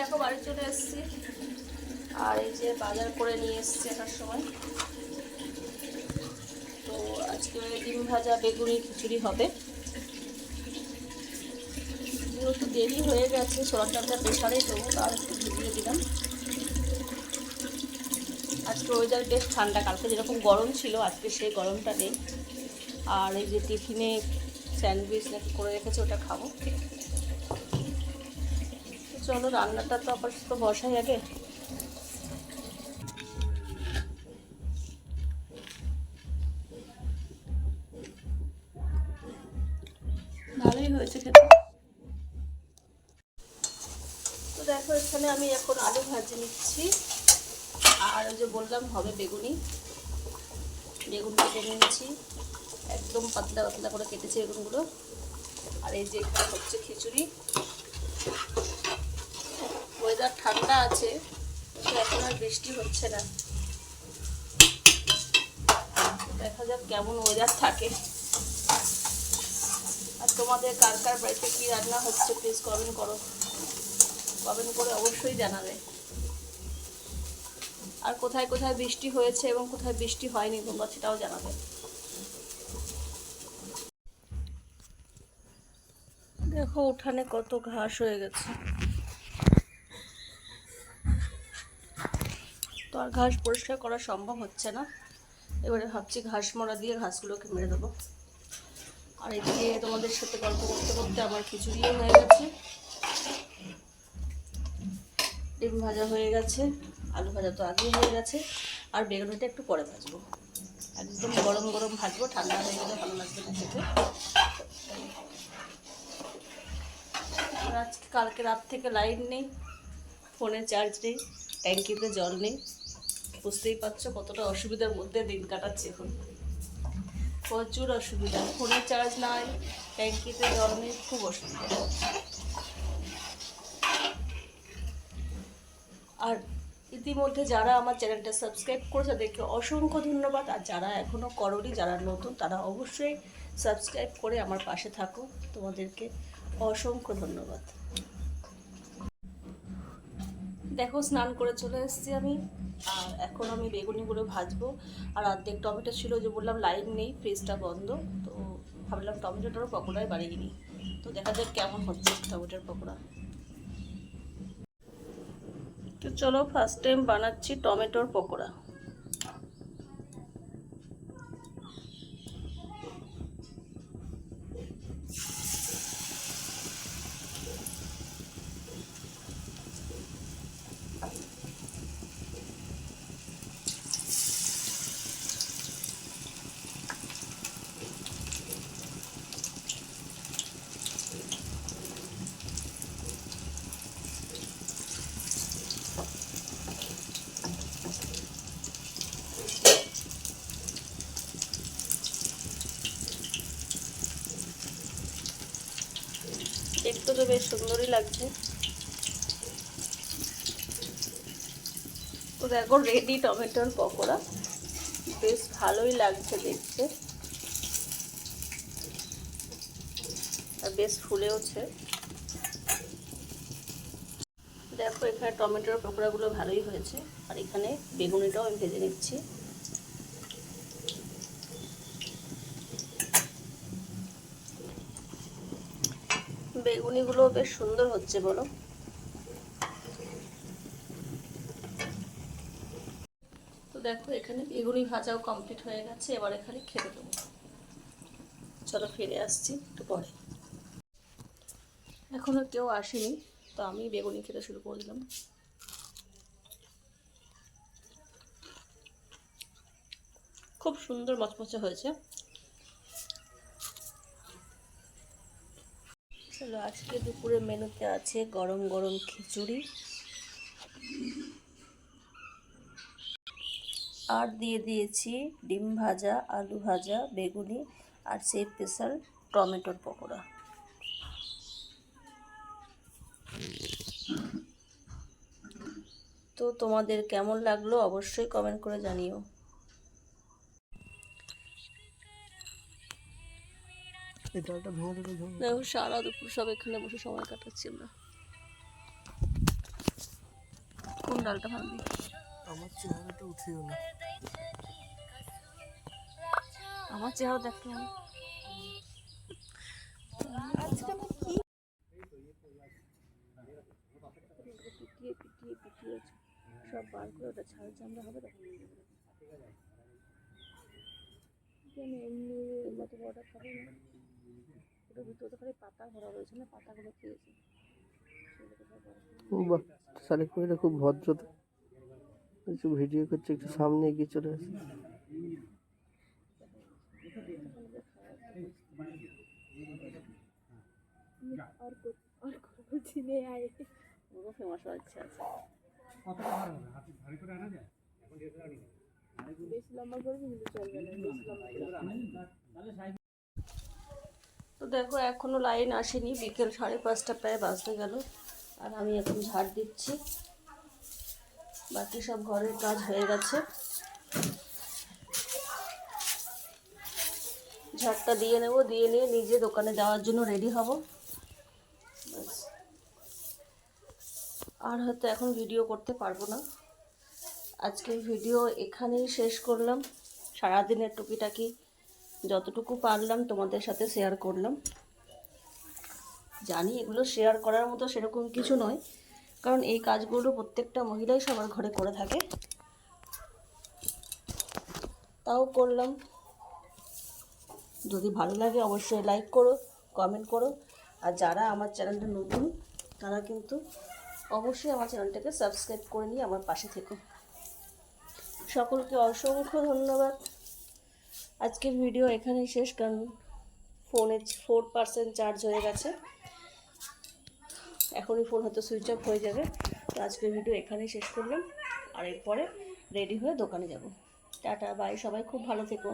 দেখো, বাড়ি চলে এসেছি। আর এই যে বাজার করে নিয়ে এসেছি আসার সময়। তো আজকে ডিম ভাজা, বেগুনি, খিচুড়ি হবে। একটু দেরি হয়ে গেছে সোলার ডালটা প্রেশারেই দেবো তার একটু ভিজিয়ে দিলাম। আজকে ওয়েদার বেশ ঠান্ডা, কালকে যেরকম গরম ছিল, আজকে সেই গরমটা নেই। আর এই যে টিফিনে স্যান্ডউইচ করে রেখেছে, ওটা খাব। চলো, রান্নাটা তো আপাতত বসাই আগে। ভালোই হয়েছে খেতে। তো দেখো, এখানে আমি এখন আলু ভাজি নিচ্ছি। আর ওই যে বললাম, হবে বেগুনি। বেগুন কেটে নিয়েছি একদম পাতলা পাতলা করে কেটেছি বেগুনগুলো। আর এই যে হচ্ছে খিচুড়ি। ওয়েদার ঠান্ডা আছে এখন আর বৃষ্টি হচ্ছে না। দেখা যাক কেমন ওয়েদার থাকে। আর তোমাদের কার কার বাড়িতে কী রান্না হচ্ছে প্লিজ কমেন্ট করো। কমেন্ট করে অবশ্যই জানাবে। আর কোথায় কোথায় বৃষ্টি হয়েছে এবং কোথায় বৃষ্টি হয়নি তোমরা সেটাও জানাবে। দেখো উঠানে কত ঘাস হয়ে গেছে। আর ঘাস পরিষ্কার করা সম্ভব হচ্ছে না। এবারে ভাবছি ঘাস মরা দিয়ে ঘাসগুলোকে মেরে দেবো। আর এদিকে তোমাদের সাথে গল্প করতে করতে আমার খিচুড়িও হয়ে গেছে। ডিম ভাজা হয়ে গেছে, আলু ভাজা তো আগেই হয়ে গেছে, আর বেগুনিটা একটু পরে ভাজবো। একদম গরম গরম ভাজবো, ঠান্ডা হয়ে গেলে ভালো লাগবে না খেতে। আজকে কালকে রাত থেকে লাইন নেই, ফোনে চার্জ নেই, ট্যাঙ্কিতে জল নেই। বুঝতেই পারছ কতটা অসুবিধার মধ্যে দিন কাটাচ্ছে এখন। প্রচুর অসুবিধা, ফোনে চার্জ নাই ট্যাঙ্কিতে জল নেই খুব অসুবিধা। আর ইতিমধ্যে যারা আমার চ্যানেলটা সাবস্ক্রাইব করেছে, তাদেরকে অসংখ্য ধন্যবাদ। আর যারা এখনও করনি, যারা নতুন, তারা অবশ্যই সাবস্ক্রাইব করে আমার পাশে থাকো। তোমাদেরকে অসংখ্য ধন্যবাদ। দেখো, স্নান করে চলে এসেছি আমি। আর এখন আমি বেগুনিগুলো ভাজবো। আর অর্ধেক টমেটো ছিল যে বললাম, লাইন নেই, ফ্রিজটা বন্ধ। তো ভাবলাম টমেটোটারও পকোড়াই বাড়িয়ে নিই। তো দেখা যাক কেমন হচ্ছে টমেটোর পকোড়া। তো চলো ফার্স্ট টাইম বানাচ্ছি টমেটোর পকোড়া। দেখতে তো বেশ সুন্দরই লাগছে। তো দেখো রেডি টমেটোর পকোড়া। বেশ ভালোই লাগছে দেখতে। আর বেশ ফুলেওছে। দেখো, এখানে টমেটোর পকোড়াগুলো ভালোই হয়েছে। আর এখানে বেগুনিটাও আমি ভেজে নিচ্ছি। বেগুনিগুলো বেশ সুন্দর হচ্ছে, বলো। তো দেখো, এখানে বেগুনি ভাজাও কমপ্লিট হয়ে গেছে, এবার এখানে খেতে দেবো। চলো ফিরে আসছি একটু পরে। এখনও কেউ আসেনি, তো আমি বেগুনি খেতে শুরু করে দিলাম। খুব সুন্দর মচমচে হয়েছে। চলো, আজকে দুপুরে মেনুতে আছে গরম গরম খিচুড়ি। আর দিয়ে দিয়েছি ডিম ভাজা, আলু ভাজা, বেগুনি আর সেই স্পেশাল টমেটোর পকোড়া। তো তোমাদের কেমন লাগল অবশ্যই কমেন্ট করে জানিও। দেখো সারা দুপুর সব এখানে বসে সময় কাটাচ্ছি আমরা। এখন ডালটা ভাঙবি? আমার চেহারাটা উঠিও না। আমার চেহারা দেখতে আমি পিটিয়ে পিটিয়ে পিটিয়ে সব বার করে ওটা ছাল চামড়া হবে কেন এমনি মতো বড়টা খাবে না। ওটার ভিতরে তো খালি পাতা ভরা রয়েছে না পাতাগুলো খেয়েছে সেগুলোকে সব বার করে বাহ শালিক মেয়েটা খুব ভদ্র তো কিছু ভিডিও করছে একটু সামনে এগিয়ে চলে আসে और कुछ और कुछ नहीं आए वो फेमस अच्छा আছে বেশি লম্বা করবি কিন্তু চলবে না বেশি লম্বা করলে। তো দেখো, এখনও লাইন আসেনি। বিকেল সাড়ে পাঁচটা প্রায় বাজতে গেল, আর আমি এখন ঝাড় দিচ্ছি। বাকি সব ঘরের কাজ হয়ে গেছে। ঝাড়টা দিয়ে নেব, দিয়ে নিয়ে নিজে দোকানে যাওয়ার জন্য রেডি হব। আর হয়তো এখন ভিডিও করতে পারব না। আজকের ভিডিও এখানেই শেষ করলাম। সারাদিনের টুকিটাকি যতটুকু পারলাম তোমাদের সাথে শেয়ার করলাম। জানি এগুলো শেয়ার করার মতো সেরকম কিছু নয়, কারণ এই কাজগুলো প্রত্যেকটা মহিলাই সবার ঘরে করে থাকে। তাও করলাম। যদি ভালো লাগে অবশ্যই লাইক করো কমেন্ট করো। আর যারা আমার চ্যানেলটা নতুন, তারা কিন্তু অবশ্যই আমার চ্যানেলটাকে সাবস্ক্রাইব করে নিয়ে আমার পাশে থেকো। সকলকে অসংখ্য ধন্যবাদ। আজকের ভিডিও এখানেই শেষ, কারণ ফোনে ফোর পার্সেন্ট চার্জ হয়ে গেছে। এখনই ফোন হয়তো সুইচ অফ হয়ে যাবে। তো আজকের ভিডিও এখানেই শেষ করলাম। আর এরপরে রেডি হয়ে দোকানে যাব। টাটা বাই সবাই খুব ভালো থেকো।